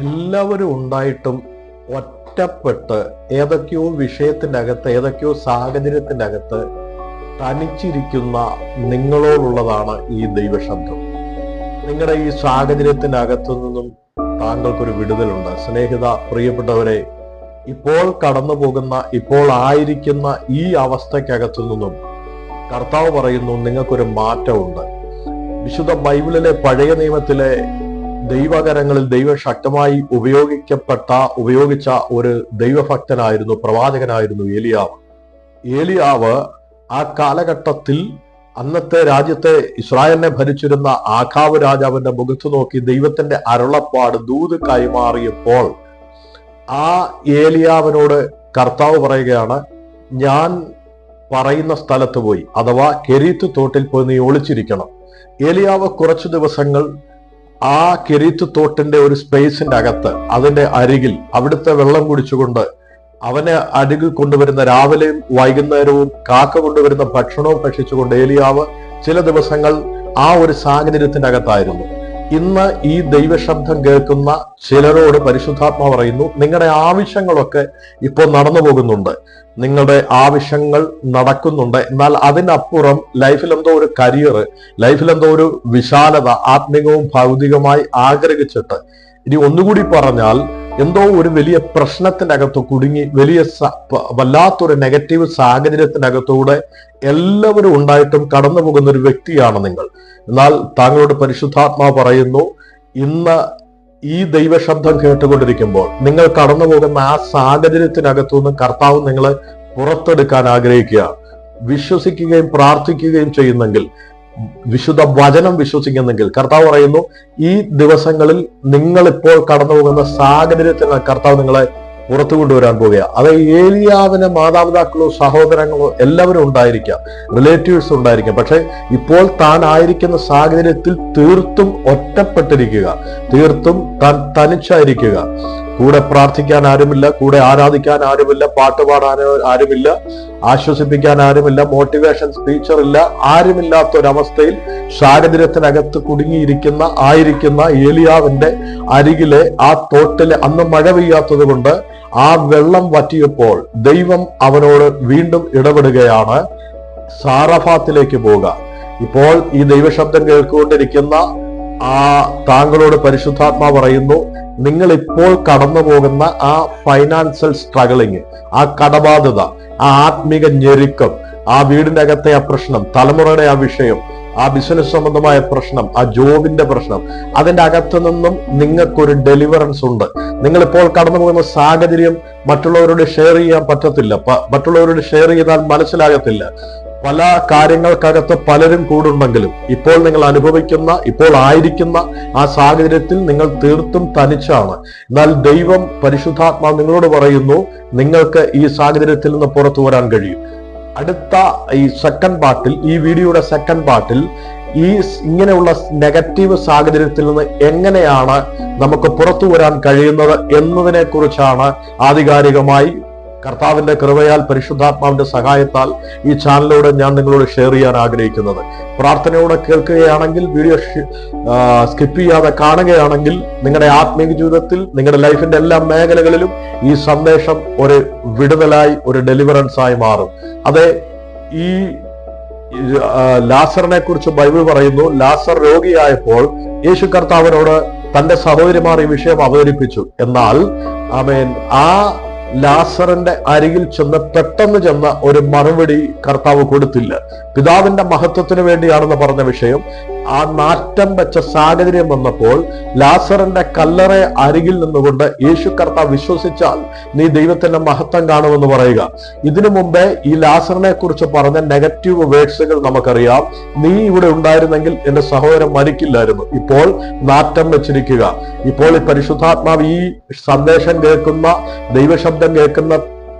എല്ലാവരും ഉണ്ടായിട്ടും ഒറ്റപ്പെട്ട് ഏതൊക്കെയോ വിഷയത്തിന്റെ അകത്ത് ഏതൊക്കെയോ സാഹചര്യത്തിന്റെ അകത്ത് തനിച്ചിരിക്കുന്ന നിങ്ങളോടുള്ളതാണ് ഈ ദൈവശബ്ദം. നിങ്ങളുടെ ഈ സാഹചര്യത്തിന്റെ അകത്തു നിന്നും താങ്കൾക്കൊരു വിടുതലുണ്ട്. സ്നേഹിത പ്രിയപ്പെട്ടവരെ ഇപ്പോൾ കടന്നു പോകുന്ന ഇപ്പോൾ ആയിരിക്കുന്ന ഈ അവസ്ഥയ്ക്കകത്തു നിന്നും കർത്താവ് പറയുന്നു നിങ്ങൾക്കൊരു മാറ്റമുണ്ട്. വിശുദ്ധ ബൈബിളിലെ പഴയ നിയമത്തിലെ ദൈവകരങ്ങളിൽ ദൈവ ശക്തമായി ഉപയോഗിക്കപ്പെട്ട ഉപയോഗിച്ച ഒരു ദൈവഭക്തനായിരുന്നു പ്രവാചകനായിരുന്നു ഏലിയാവ്. ഏലിയാവ് ആ കാലഘട്ടത്തിൽ അന്നത്തെ രാജ്യത്തെ ഇസ്രായേലിനെ ഭരിച്ചിരുന്ന ആഖാവ് രാജാവിന്റെ മുഖത്ത് നോക്കി ദൈവത്തിന്റെ അരുളപ്പാട് ദൂത് കൈമാറിയപ്പോൾ ആ ഏലിയാവിനോട് കർത്താവ് പറയുകയാണ് ഞാൻ പറയുന്ന സ്ഥലത്ത് പോയി അഥവാ കെരീത്ത് തോട്ടിൽ പോയി നീ ഒളിച്ചിരിക്കണം. ഏലിയാവ് കുറച്ചു ദിവസങ്ങൾ ആ കെരീത്ത് തോട്ടിന്റെ ഒരു സ്പേസിന്റെ അകത്ത് അതിന്റെ അരികിൽ അവിടുത്തെ വെള്ളം കുടിച്ചുകൊണ്ട് അവനെ അരികിൽ കൊണ്ടുവരുന്ന രാവിലെയും വൈകുന്നേരവും കാക്ക കൊണ്ടുവരുന്ന ഭക്ഷണവും ഭക്ഷിച്ചുകൊണ്ട് ഏലിയാവ് ചില ദിവസങ്ങൾ ആ ഒരു സാഹചര്യത്തിന്റെ അകത്തായിരുന്നു ഇന്ന് ഈ ദൈവശബ്ദം കേൾക്കുന്ന ചിലരോട് പരിശുദ്ധാത്മ പറയുന്നു നിങ്ങളുടെ ആവശ്യങ്ങളൊക്കെ ഇപ്പോൾ നടന്നു പോകുന്നുണ്ട്. നിങ്ങളുടെ ആവശ്യങ്ങൾ നടക്കുന്നുണ്ട്. എന്നാൽ അതിനപ്പുറം ലൈഫിൽ എന്തോ ഒരു കരിയർ ലൈഫിൽ എന്തോ ഒരു വിശാലത ആത്മീകവും ഭൗതികമായി ആഗ്രഹിച്ചിട്ട്. ഇനി ഒന്നുകൂടി പറഞ്ഞാൽ എന്തോ ഒരു വലിയ പ്രശ്നത്തിനകത്ത് കുടുങ്ങി വലിയ വല്ലാത്തൊരു നെഗറ്റീവ് സാഹചര്യത്തിനകത്തൂടെ എല്ലാവരും ഉണ്ടായിട്ടും കടന്നു പോകുന്ന ഒരു വ്യക്തിയാണ് നിങ്ങൾ. എന്നാൽ താങ്കളുടെ പരിശുദ്ധാത്മാ പറയുന്നു ഇന്ന് ഈ ദൈവശബ്ദം കേട്ടുകൊണ്ടിരിക്കുമ്പോൾ നിങ്ങൾ കടന്നു പോകുന്ന ആ സാഹചര്യത്തിനകത്തുനിന്ന് കർത്താവ് നിങ്ങളെ പുറത്തെടുക്കാൻ ആഗ്രഹിക്കുക വിശ്വസിക്കുകയും പ്രാർത്ഥിക്കുകയും ചെയ്യുന്നെങ്കിൽ വിശുദ്ധ വചനം വിശ്വസിക്കുന്നെങ്കിൽ കർത്താവ് പറയുന്നു ഈ ദിവസങ്ങളിൽ നിങ്ങൾ ഇപ്പോൾ കടന്നു പോകുന്ന സാഹചര്യത്തിൽ കർത്താവ് നിങ്ങളെ പുറത്തു കൊണ്ടുവരാൻ പോവുക അത് ഏലിയാവിന് മാതാപിതാക്കളോ സഹോദരങ്ങളോ എല്ലാവരും ഉണ്ടായിരിക്കാം റിലേറ്റീവ്സ് ഉണ്ടായിരിക്കാം. പക്ഷെ ഇപ്പോൾ താൻ ആയിരിക്കുന്ന സാഹചര്യത്തിൽ തീർത്തും ഒറ്റപ്പെട്ടിരിക്കുക തീർത്തും താൻ തനിച്ചായിരിക്കുക. കൂടെ പ്രാർത്ഥിക്കാൻ ആരുമില്ല കൂടെ ആരാധിക്കാൻ ആരുമില്ല പാട്ട് പാടാൻ ആരുമില്ല ആശ്വസിപ്പിക്കാൻ ആരുമില്ല മോട്ടിവേഷൻ സ്പീച്ചർ ഇല്ല ആരുമില്ലാത്ത ഒരവസ്ഥയിൽ സാഹചര്യത്തിനകത്ത് കുടുങ്ങിയിരിക്കുന്ന ആയിരിക്കുന്ന ഏലിയാവിന്റെ അരികിലെ ആ തോട്ടിൽ അന്ന് മഴ പെയ്യാത്തത് കൊണ്ട് ആ വെള്ളം വറ്റിയപ്പോൾ ദൈവം അവനോട് വീണ്ടും ഇടപെടുകയാണ്. സാറഫാത്തിലേക്ക് പോവുക. ഇപ്പോൾ ഈ ദൈവശബ്ദം കേൾക്കുകൊണ്ടിരിക്കുന്ന ആ താങ്കളോട് പരിശുദ്ധാത്മാ പറയുന്നു നിങ്ങൾ ഇപ്പോൾ കടന്നു പോകുന്ന ആ ഫൈനാൻഷ്യൽ സ്ട്രഗിളിങ് ആ കടബാധ്യത ആ ആത്മീക ഞെരുക്കം ആ വീടിന്റെ അകത്തെ ആ പ്രശ്നം തലമുറയുടെ ആ വിഷയം ആ ബിസിനസ് സംബന്ധമായ പ്രശ്നം ആ ജോബിന്റെ പ്രശ്നം അതിന്റെ അകത്തു നിന്നും നിങ്ങൾക്കൊരു ഡെലിവറൻസ് ഉണ്ട്. നിങ്ങൾ ഇപ്പോൾ കടന്നു പോകുന്ന സാഹചര്യം മറ്റുള്ളവരോട് ഷെയർ ചെയ്യാൻ പറ്റത്തില്ല. മറ്റുള്ളവരോട് ഷെയർ ചെയ്താൽ മനസ്സിലാകത്തില്ല. പല കാര്യങ്ങൾക്കകത്ത് പലരും കൂടുണ്ടെങ്കിലും ഇപ്പോൾ നിങ്ങൾ അനുഭവിക്കുന്ന ഇപ്പോൾ ആയിരിക്കുന്ന ആ സാഹചര്യത്തിൽ നിങ്ങൾ തീർത്തും തനിച്ചാണ്. എന്നാൽ ദൈവം പരിശുദ്ധാത്മാ നിങ്ങളോട് പറയുന്നു നിങ്ങൾക്ക് ഈ സാഹചര്യത്തിൽ നിന്ന് പുറത്തു വരാൻ കഴിയും. അടുത്ത ഈ സെക്കൻഡ് പാർട്ടിൽ ഈ വീഡിയോയുടെ സെക്കൻഡ് പാർട്ടിൽ ഈ ഇങ്ങനെയുള്ള നെഗറ്റീവ് സാഹചര്യത്തിൽ നിന്ന് എങ്ങനെയാണ് നമുക്ക് പുറത്തു വരാൻ കഴിയുന്നത് എന്നതിനെ കുറിച്ചാണ് ആധികാരികമായി കർത്താവിന്റെ കൃപയാൽ പരിശുദ്ധാത്മാവിന്റെ സഹായത്താൽ ഈ ചാനലിലൂടെ ഞാൻ നിങ്ങളോട് ഷെയർ ചെയ്യാൻ ആഗ്രഹിക്കുന്നത്. പ്രാർത്ഥനയോടെ കേൾക്കുകയാണെങ്കിൽ വീഡിയോ സ്കിപ്പ് ചെയ്യാതെ കാണുകയാണെങ്കിൽ നിങ്ങളുടെ ആത്മീയ ജീവിതത്തിൽ നിങ്ങളുടെ ലൈഫിന്റെ എല്ലാ മേഖലകളിലും ഈ സന്ദേശം ഒരു വിടുതലായി ഒരു ഡെലിവറൻസ് ആയി മാറും. അതെ ഈ ലാസറിനെ കുറിച്ച് ബൈബിൾ പറയുന്നു ലാസർ രോഗിയായപ്പോൾ യേശു കർത്താവിനോട് തന്റെ സഹോദരിമാർ ഈ വിഷയം അവതരിപ്പിച്ചു. എന്നാൽ ആമേൻ ആ ലാസറിന്റെ അരികിൽ ചെന്ന് പെട്ടെന്ന് ചെന്ന ഒരു മറുപടി കർത്താവ് കൊടുത്തില്ല. പിതാവിന്റെ മഹത്വത്തിന് വേണ്ടിയാണെന്ന് പറഞ്ഞ വിഷയം ആ നാറ്റം വെച്ച സാഹചര്യം വന്നപ്പോൾ ലാസറിന്റെ കല്ലറെ അരികിൽ നിന്നുകൊണ്ട് യേശു കർത്താവ് വിശ്വസിച്ചാൽ നീ ദൈവത്തിന്റെ മഹത്വം കാണുമെന്ന് പറയുക. ഇതിനു മുമ്പേ ഈ ലാസറിനെ കുറിച്ച് പറഞ്ഞ നെഗറ്റീവ് വേർഡ്സുകൾ നമുക്കറിയാം. നീ ഇവിടെ ഉണ്ടായിരുന്നെങ്കിൽ എന്റെ സഹോദരൻ മരിക്കില്ലായിരുന്നു. ഇപ്പോൾ നാറ്റം വെച്ചിരിക്കുക. ഇപ്പോൾ ഈ പരിശുദ്ധാത്മാവ് ഈ സന്ദേശം കേൾക്കുന്ന ദൈവശബ്ദം കേൾക്കുന്ന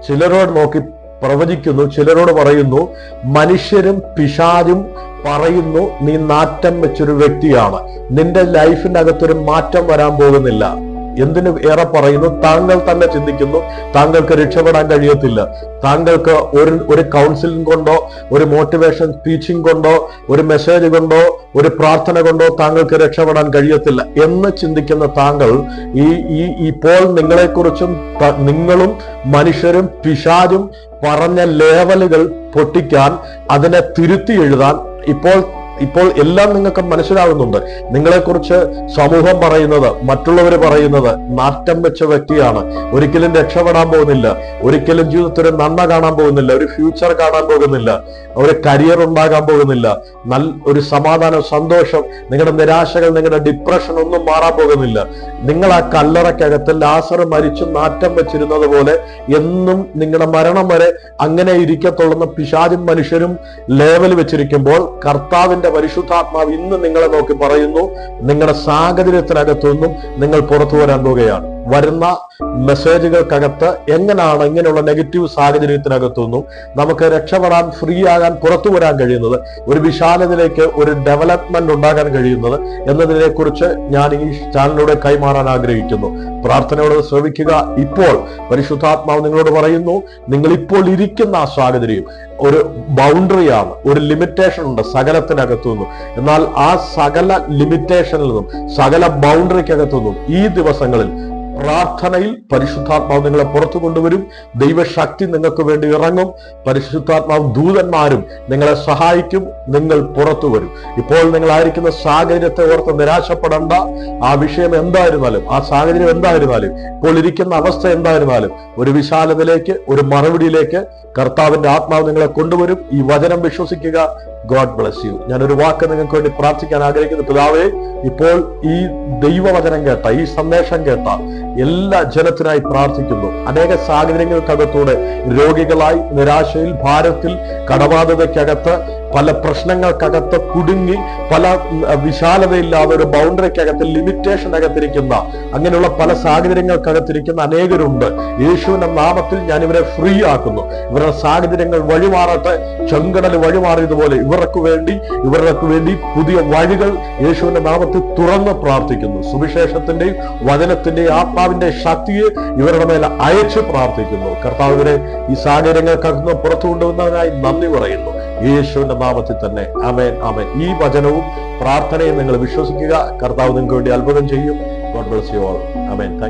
ചിലരോട് നോക്കി പ്രവചിക്കുന്നു ചിലരോട് പറയുന്നു മനുഷ്യരും പിശാചും പറയുന്നു നീ നാറ്റം വെച്ചൊരു വ്യക്തിയാണ്. നിന്റെ ലൈഫിന്റെ അകത്തൊരു മാറ്റം വരാൻ പോകുന്നില്ല. എന്തിനു ഏറെ പറയുന്നു? താങ്കൾ തന്നെ ചിന്തിക്കുന്നു. താങ്കൾക്ക് രക്ഷപ്പെടാൻ കഴിയത്തില്ല. താങ്കൾക്ക് ഒരു ഒരു കൗൺസിലിംഗ് കൊണ്ടോ ഒരു മോട്ടിവേഷൻ ടീച്ചിങ് കൊണ്ടോ ഒരു മെസ്സേജ് കൊണ്ടോ ഒരു പ്രാർത്ഥന കൊണ്ടോ താങ്കൾക്ക് രക്ഷപ്പെടാൻ കഴിയത്തില്ല. എന്ന് ചിന്തിക്കുന്ന താങ്കൾ ഈ ഈ ഇപ്പോൾ നിങ്ങളെക്കുറിച്ചും നിങ്ങളും മനുഷ്യരും പിശാചും പറഞ്ഞ ലേവലുകൾ പൊട്ടിക്കാൻ അതിനെ തിരുത്തി എഴുതാൻ ഇപ്പോൾ ഇപ്പോൾ എല്ലാം നിങ്ങൾക്ക് മനസ്സിലാകുന്നുണ്ട് നിങ്ങളെക്കുറിച്ച് സമൂഹം പറയുന്നത് മറ്റുള്ളവർ പറയുന്നത് നാറ്റം വെച്ച വ്യക്തിയാണ്. ഒരിക്കലും രക്ഷപ്പെടാൻ പോകുന്നില്ല. ഒരിക്കലും ജീവിതത്തിൽ നന്മ കാണാൻ പോകുന്നില്ല. ഒരു ഫ്യൂച്ചർ കാണാൻ പോകുന്നില്ല. ഒരു കരിയർ ഉണ്ടാകാൻ പോകുന്നില്ല. നല്ല ഒരു സമാധാനം സന്തോഷം നിങ്ങളുടെ നിരാശകൾ നിങ്ങളുടെ ഡിപ്രഷൻ ഒന്നും മാറാൻ പോകുന്നില്ല. നിങ്ങൾ ആ കല്ലറക്കകത്ത് ലാസർ മരിച്ചു നാറ്റം വെച്ചിരുന്നത് പോലെ എന്നും നിങ്ങളുടെ മരണം വരെ അങ്ങനെ ഇരിക്കത്തുള്ളുന്ന പിശാചും മനുഷ്യരും ലേവൽ വെച്ചിരിക്കുമ്പോൾ കർത്താവിന്റെ പരിശുദ്ധാത്മാവ് ഇന്ന് നിങ്ങളെ നോക്കി പറയുന്നു നിങ്ങളുടെ സാഹചര്യത്തിനകത്തുനിന്നും നിങ്ങൾ പുറത്തു വരാൻ പോവുകയാണ് വരുന്ന മെസ്സേജുകൾക്കകത്ത് എങ്ങനെയാണ് ഇങ്ങനെയുള്ള നെഗറ്റീവ് സാഹചര്യത്തിനകത്തുനിന്നും നമുക്ക് രക്ഷപ്പെടാൻ ഫ്രീ ആകാൻ പുറത്തു വരാൻ കഴിയുന്നത്? ഒരു വിശാലതയിലേക്ക് ഒരു ഡെവലപ്മെന്റ് ഉണ്ടാകാൻ കഴിയുന്നത് എന്നതിനെ കുറിച്ച് ഞാൻ ഈ ചാനലിലൂടെ കൈമാറാൻ ആഗ്രഹിക്കുന്നു. പ്രാർത്ഥനയോട് ശ്രമിക്കുക ഇപ്പോൾ പരിശുദ്ധാത്മാവ് നിങ്ങളോട് പറയുന്നു നിങ്ങൾ ഇപ്പോൾ ഇരിക്കുന്ന ആ സാഹചര്യം ഒരു ബൗണ്ടറിയാണ് ഒരു ലിമിറ്റേഷൻ ഉണ്ട് സകലത്തിനകത്തു നിന്നും. എന്നാൽ ആ സകല ലിമിറ്റേഷനിൽ നിന്നും സകല ബൗണ്ടറിക്കകത്തു നിന്നും ഈ ദിവസങ്ങളിൽ പ്രാർത്ഥനയിൽ പരിശുദ്ധാത്മാവ് നിങ്ങളെ പുറത്തു കൊണ്ടുവരും. ദൈവശക്തി നിങ്ങൾക്ക് വേണ്ടി ഇറങ്ങും. പരിശുദ്ധാത്മാവ് ദൂതന്മാരും നിങ്ങളെ സഹായിക്കും. നിങ്ങൾ പുറത്തു വരും. ഇപ്പോൾ നിങ്ങളായിരിക്കുന്ന സാഹചര്യത്തെ ഓർത്ത് നിരാശപ്പെടേണ്ട. ആ വിഷയം എന്തായിരുന്നാലും ആ സാഹചര്യം എന്തായിരുന്നാലും ഇപ്പോൾ ഇരിക്കുന്ന അവസ്ഥ എന്തായിരുന്നാലും ഒരു വിശാലതയിലേക്ക് ഒരു മറുപടിയിലേക്ക് കർത്താവിന്റെ ആത്മാവ് നിങ്ങളെ കൊണ്ടുവരും. ഈ വചനം വിശ്വസിക്കുക. ഗോഡ് ബ്ലസ് യു ഞാൻ ഒരു വാക്ക് നിങ്ങൾക്ക് വേണ്ടി പ്രാർത്ഥിക്കാൻ ആഗ്രഹിക്കുന്നു. പിതാവേ ഇപ്പോൾ ഈ ദൈവവചനം കേട്ട ഈ സന്ദേശം കേട്ട എല്ലാ ജനത്തിനായി പ്രാർത്ഥിക്കുന്നു. അനേക സാഹചര്യങ്ങൾക്കകത്തൂടെ രോഗികളായി നിരാശയിൽ ഭാരത്തിൽ കടബാധ്യതയ്ക്കകത്ത് പല പ്രശ്നങ്ങൾക്കകത്ത് കുടുങ്ങി പല വിശാലതയില്ലാതെ ഒരു ബൗണ്ടറിക്കകത്ത് ലിമിറ്റേഷൻ അകത്തിരിക്കുന്ന അങ്ങനെയുള്ള പല സാഹചര്യങ്ങൾക്കകത്തിരിക്കുന്ന അനേകരുണ്ട്. യേശുവിന്റെ നാമത്തിൽ ഞാൻ ഇവരെ ഫ്രീ ആക്കുന്നു ഇവരുടെ സാഹചര്യങ്ങൾ വഴിമാറട്ടെ ചെങ്കടൽ വഴിമാറിയതുപോലെ ഇവർക്ക് വേണ്ടി ഇവർക്ക് വേണ്ടി പുതിയ വഴികൾ യേശുവിന്റെ നാമത്തിൽ തുറന്ന് പ്രാർത്ഥിക്കുന്നു. സുവിശേഷത്തിന്റെയും വചനത്തിന്റെയും ആത്മാവിന്റെ ശക്തിയെ ഇവരുടെ മേലെ അയച്ചു പ്രാർത്ഥിക്കുന്നു. കർത്താവ് ഇവരെ ഈ സാഹചര്യങ്ങൾക്കകത്ത് പുറത്തു കൊണ്ടുവന്നതിനായി നന്ദി പറയുന്നു. യേശുവിന്റെ നാമത്തിൽ തന്നെ. അമേൻ അമേൻ ഈ വചനവും പ്രാർത്ഥനയും നിങ്ങൾ വിശ്വസിക്കുക. കർത്താവ് നിങ്ങൾക്ക് വേണ്ടി അത്ഭുതം ചെയ്യും. God bless you all amen